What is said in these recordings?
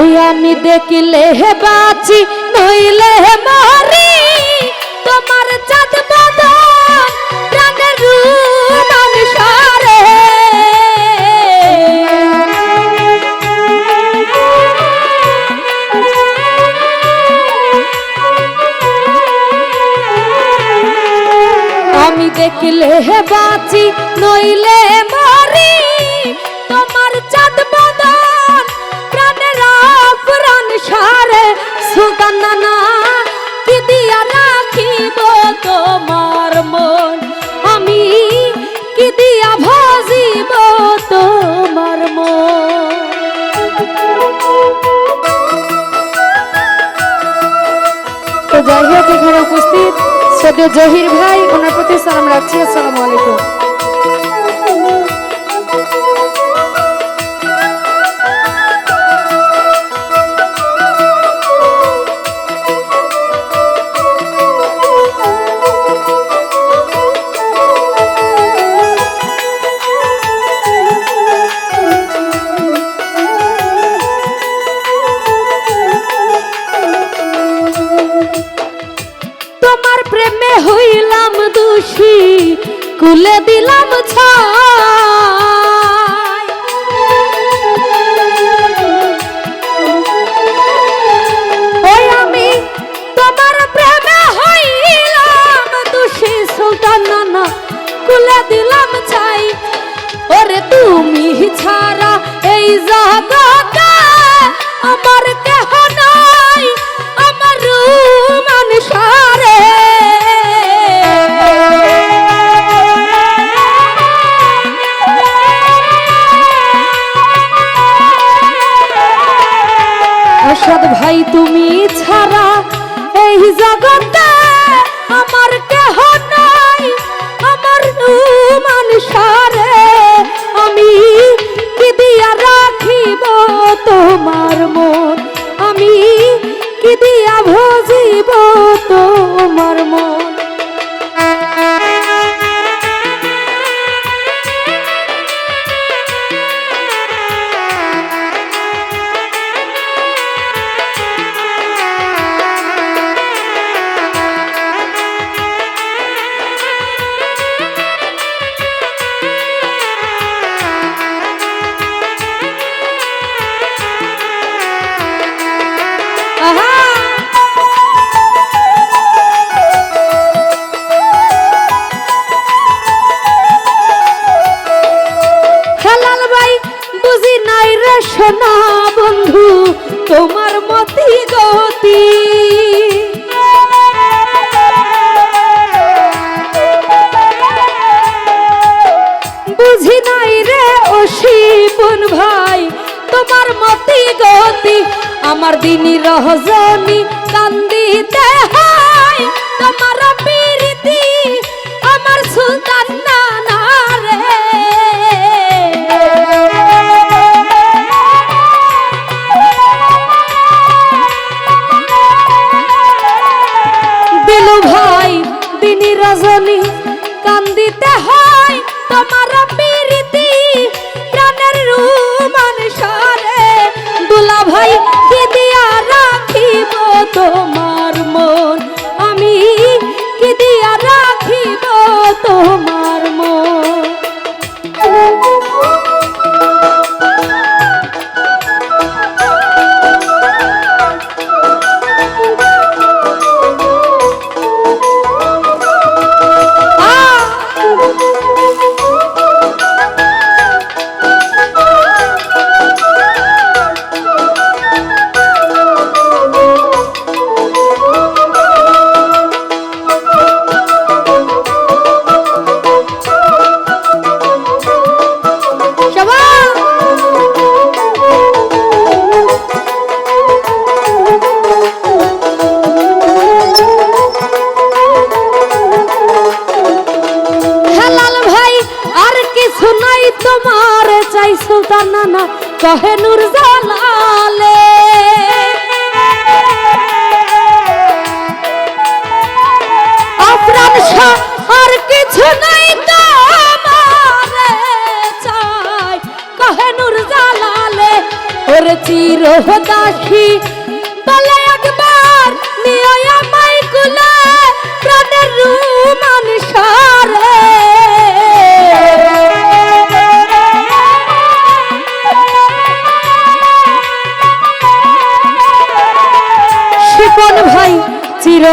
ওই আমি দেখিলে হে বাঁচি, নইলে হে মরি। তোমার চাঁদ বদন, প্রাণের রুমান সারে। আমি দেখলে হে বাঁচি, নইলে সারে সুলতান কি দিয়া রাখিব তোমার মন? আমি কি দিয়া ভাজিব তোমার মন? তো যাই হোক, এখানে উপস্থিত। সদ্য জহির ভাই, ওনার প্রতি সালাম রাখছি। আসসালামু আলাইকুম। আসাদ ভাই, তুমি ছাড়া এই জগতে আমার কেহ নাই। আমার সারে আমি কি দিয়া রাখিব তোমার মন? আমি কি দিয়া তোমার মতি গতি, আমার দিনী রহজনী কান্দিতে হয় তোমার প্রীতি আমার সুলতান ভাই, দিনী রজনী কান্দিতে হয় তোমার শাহে নূর জালালে। আফরান শাহ আর কিছু নাই তোমারে চাই। কাহে নূর জালালে, ওর চির দাসী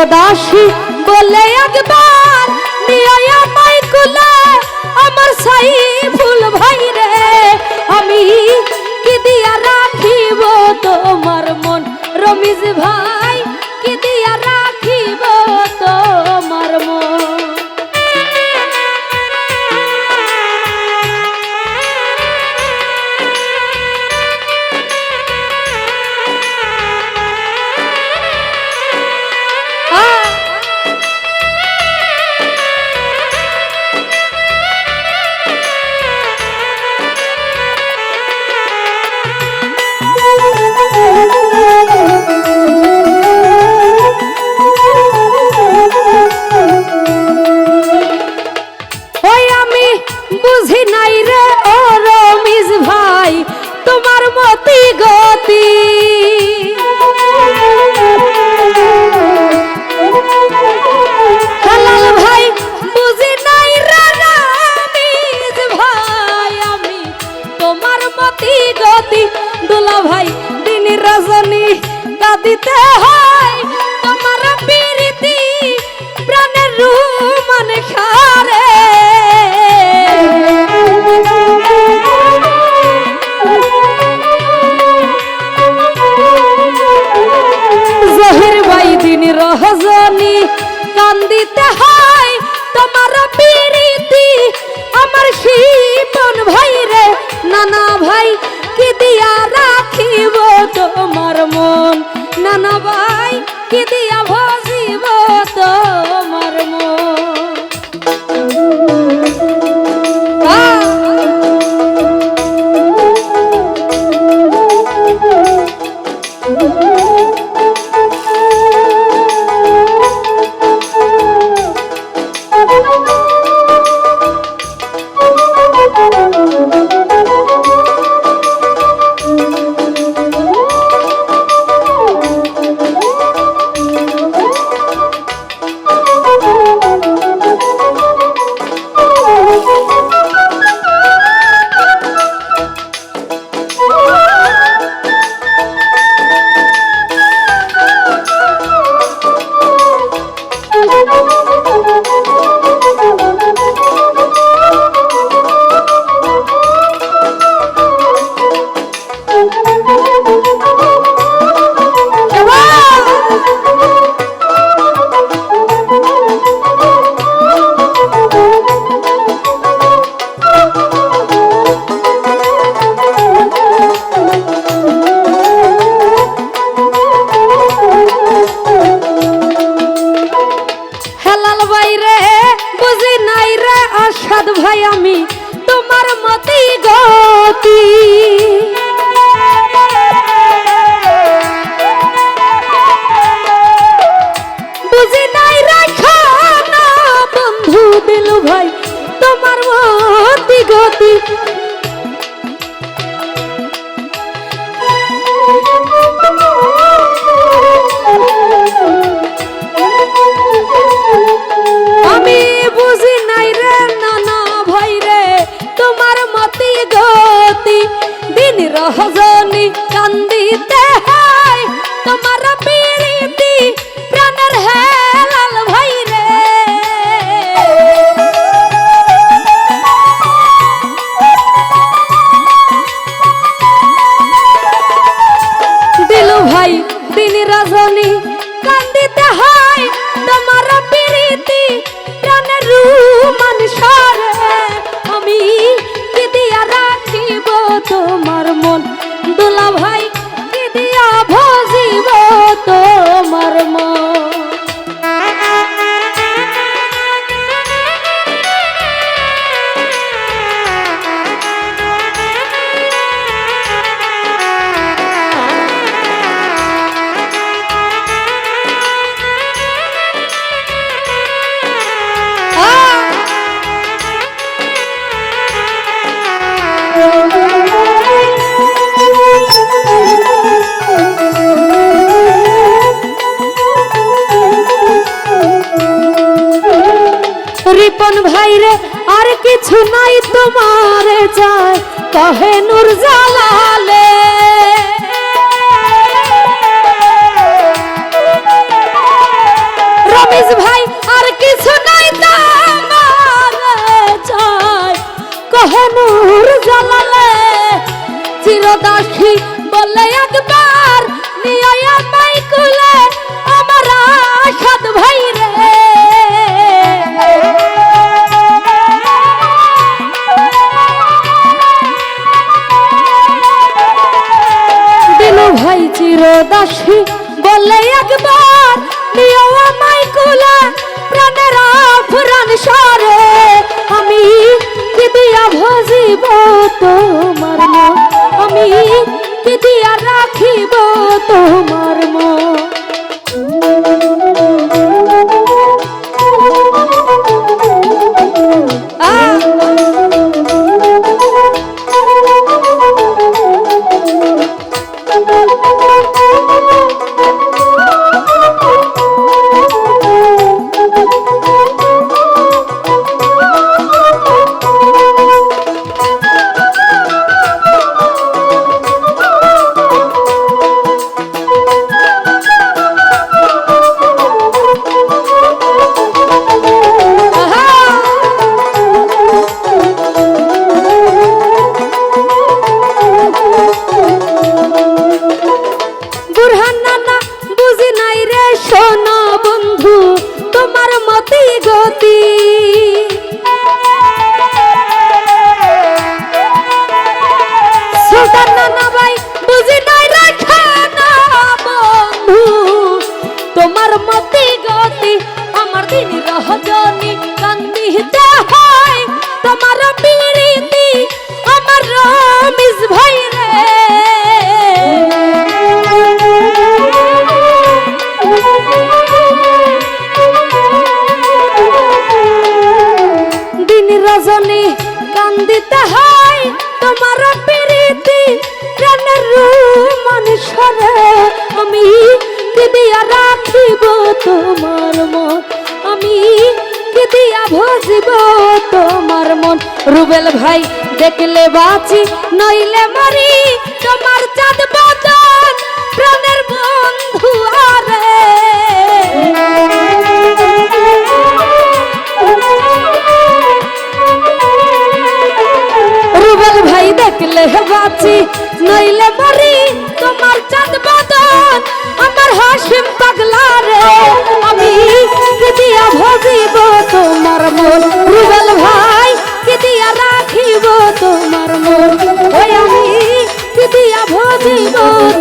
দাসী বলে একবার, নিয়ে আমায় কুলে, আমার সাই ফুল ভাই রে, আমি কি দিয়া রাখিব তোমার মন? রমিজ ভাই। সবাই কি দিয়া কিছু নাই তোমার চাই কহে নূর জালালে। রমেশ ভাই, আর কিছু নাই তোমার চাই কহে নূর জালালে। চিরদাসী বলে একবার, নিয়ে আমার আসাদ ভাই চিরদাসী বলে একবার নিয়ে আমায় কুলে, প্রাণের আফরান সরে আমি কি দিয়া ভজিব তোমার আমি কি দিয়া রাখিব তোমার মন? তোমার পিরিতি, আমার রমিস ভাই রে দিন রজনী কান্দিতে হয় তোমার প্রীতি, প্রাণের মানুষরে আমি কি দিয়া রাখিব তোমার মন আমি দিয়া ভজিব তোমার মন। রুবেল ভাই, দেখলে বাঁচি, নইলে মরি। তোমার চাঁদ বদন প্রাণের বন্ধু আরে। রুবেল ভাই, দেখলে বাঁচি, নইলে মরি। তোমার চাঁদ বদন, আমার হাসিম রাখিব